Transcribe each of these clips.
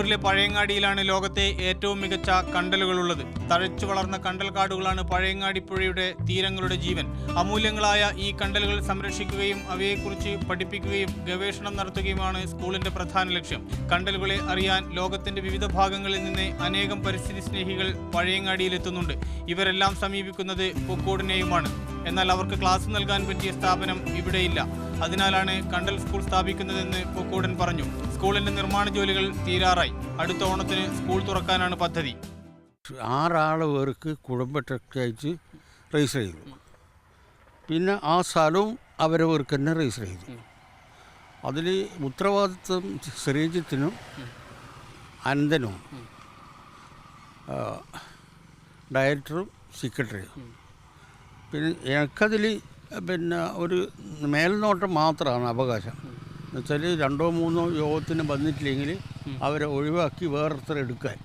കണ്ണൂരിലെ പഴയങ്ങാടിയിലാണ് ലോകത്തെ ഏറ്റവും മികച്ച കണ്ടലുകളുള്ളത്. തഴച്ചു വളർന്ന കണ്ടൽ കാടുകളാണ് പഴയങ്ങാടി പുഴയുടെ തീരങ്ങളുടെ ജീവൻ. അമൂല്യങ്ങളായ ഈ കണ്ടലുകൾ സംരക്ഷിക്കുകയും അവയെക്കുറിച്ച് പഠിപ്പിക്കുകയും ഗവേഷണം നടത്തുകയുമാണ് സ്കൂളിന്റെ പ്രധാന ലക്ഷ്യം. കണ്ടലുകളെ അറിയാൻ ലോകത്തിന്റെ വിവിധ ഭാഗങ്ങളിൽ നിന്ന് അനേകം പരിസ്ഥിതി സ്നേഹികൾ പഴയങ്ങാടിയിലെത്തുന്നുണ്ട് ഇവരെല്ലാം സമീപിക്കുന്നത് പൊക്കോടിനെയുമാണ്. എന്നാൽ അവർക്ക് ക്ലാസ് നൽകാൻ പറ്റിയ സ്ഥാപനം ഇവിടെയില്ല. അതിനാലാണ് കണ്ടൽ സ്കൂൾ സ്ഥാപിക്കുന്നതെന്ന് പൂക്കൂടൻ പറഞ്ഞു. സ്കൂളിന്റെ നിർമ്മാണ ജോലികൾ തീരാറായി. അടുത്ത ഓണത്തിന് സ്കൂൾ തുറക്കാനാണ് പദ്ധതി. ആറാൾ പേർക്ക് കുടുംബത്തൊക്കെ അയച്ച് രജിസ്റ്റർ ചെയ്തു. പിന്നെ ആ സ്ഥലവും അവരവർക്ക് തന്നെ രജിസ്റ്റർ ചെയ്തു. അതിൽ ഉത്തരവാദിത്വം ശ്രീജിത്തിനും അനന്തനും ഡയറക്ടറും സെക്രട്ടറിയും പിന്നെ എനിക്കതിൽ പിന്നെ ഒരു മേൽനോട്ടം മാത്രമാണ് അവകാശം. എന്നുവെച്ചാൽ രണ്ടോ മൂന്നോ യോഗത്തിന് വന്നിട്ടില്ലെങ്കിൽ അവരെ ഒഴിവാക്കി വേറൊരുത്തർ എടുക്കാൻ.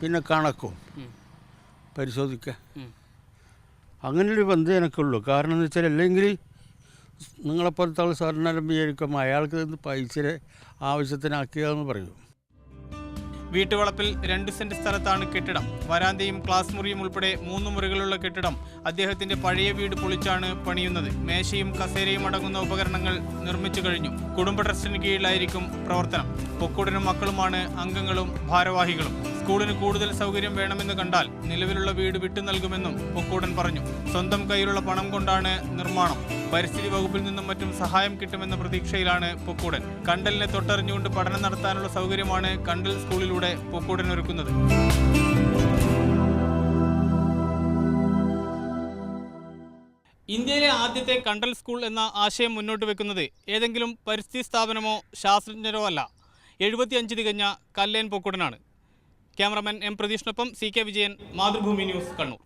പിന്നെ കണക്കും. പരിശോധിക്കാൻ. അങ്ങനെയൊരു ബന്ധം എനിക്കുള്ളൂ. കാരണം എന്ന് വെച്ചാൽ അല്ലെങ്കിൽ നിങ്ങളെപ്പോലത്തെ ആൾ സാറിനെല്ലാം വിചാരിക്കും അയാൾക്ക് പൈസ ആവശ്യത്തിനാക്കിയതെന്ന് പറയും. വീട്ടുവളപ്പിൽ രണ്ട് സെന്റ് സ്ഥലത്താണ് കെട്ടിടം. വരാന്തയും ക്ലാസ് മുറിയും ഉൾപ്പെടെ മൂന്ന് മുറികളുള്ള കെട്ടിടം അദ്ദേഹത്തിന്റെ പഴയ വീട് പൊളിച്ചാണ് പണിയുന്നത്. മേശയും കസേരയും അടങ്ങുന്ന ഉപകരണങ്ങൾ നിർമ്മിച്ചു കഴിഞ്ഞു. കുടുംബ ട്രസ്റ്റിന് കീഴിലായിരിക്കും പ്രവർത്തനം. പൊക്കൂടനും മക്കളുമാണ് അംഗങ്ങളും ഭാരവാഹികളും. സ്കൂളിന് കൂടുതൽ സൗകര്യം വേണമെന്ന് കണ്ടാൽ നിലവിലുള്ള വീട് വിട്ടു നൽകുമെന്നും പൊക്കൂടൻ പറഞ്ഞു. സ്വന്തം കയ്യിലുള്ള പണം കൊണ്ടാണ് നിർമ്മാണം. പരിസ്ഥിതി വകുപ്പിൽ നിന്നും മറ്റും സഹായം കിട്ടുമെന്ന പ്രതീക്ഷയിലാണ് പൊക്കൂടൻ. കണ്ടലിനെ തൊട്ടറിഞ്ഞുകൊണ്ട് പഠനം നടത്താനുള്ള സൗകര്യമാണ് കണ്ടൽ സ്കൂളിലൂടെ പൊക്കൂടൻ ഒരുക്കുന്നത്. ഇന്ത്യയിലെ ആദ്യത്തെ കണ്ടൽ സ്കൂൾ എന്ന ആശയം മുന്നോട്ട് വെക്കുന്നത് ഏതെങ്കിലും പരിസ്ഥിതി സ്ഥാപനമോ ശാസ്ത്രജ്ഞരോ അല്ല. എഴുപത്തിയഞ്ച് തികഞ്ഞ കല്ലേൻ പൊക്കുടനാണ്. Cameraman M പ്രതീഷിനൊപ്പം C K Vijayan Mathrubhumi news Kannur.